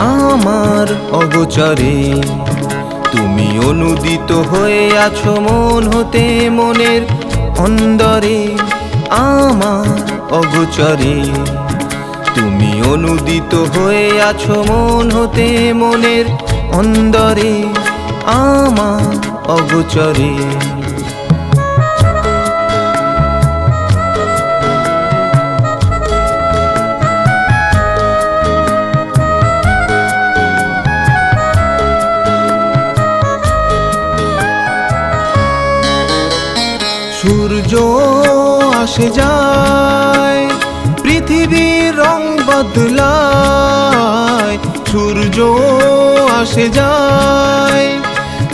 আমার অগোচরে। তুমি অনুদিত হয়ে আছো মন হতে মনের অন্দরে। আমার অগোচরে। তুমি অনুদিত হয়ে আছো মন হতে মনের অন্দরে। আমার অগোচরে। সূর্য আসে যায়। পৃথিবীর রং বদলায় সূর্য আসে যায়।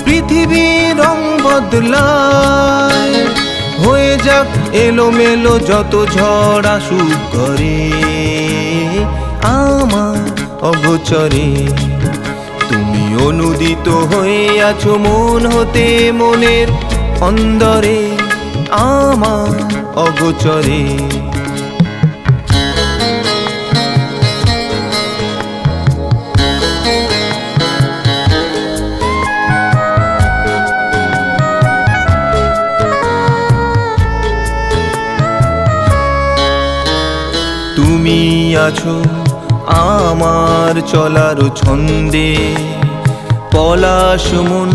পৃথিবীর রং বদলায়, হয়ে যাক এলোমেলো যত ঝড় আসুক করে আমার অগোচরে তুমি অনুদিত হয়ে আছো মন হতে মনের অন্দরে। আমার অগোচরে। তুমি আছো আমার চলার ছন্দে। পলাশ মন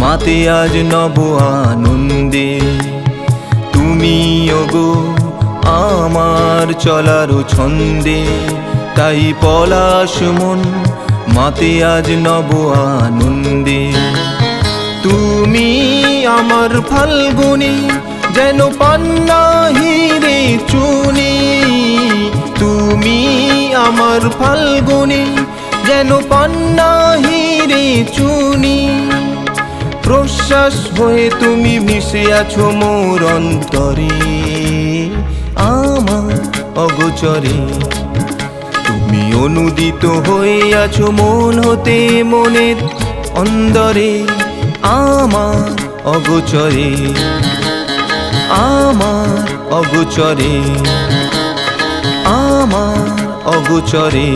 মাতে আজ নব আনন্দে। তুমি ওগো আমার চলার ছন্দে। তাই পলাশ মন, মাতে আজ নব আনন্দে তুমি আমার ফাল্গুনি, যেন পান্না হিরে চুনি। তুমি আমার ফাল্গুনি, যেন পান্না হিরে চুনি। প্রশ্বাস হয়ে তুমি মিশে আছো মোর অন্তরে। আমার অগোচরে। তুমি অনুদিত হয়ে আছো মন হতে মনের অন্দরে। আমার অগোচরে। আমার অগোচরে। আমার অগোচরে।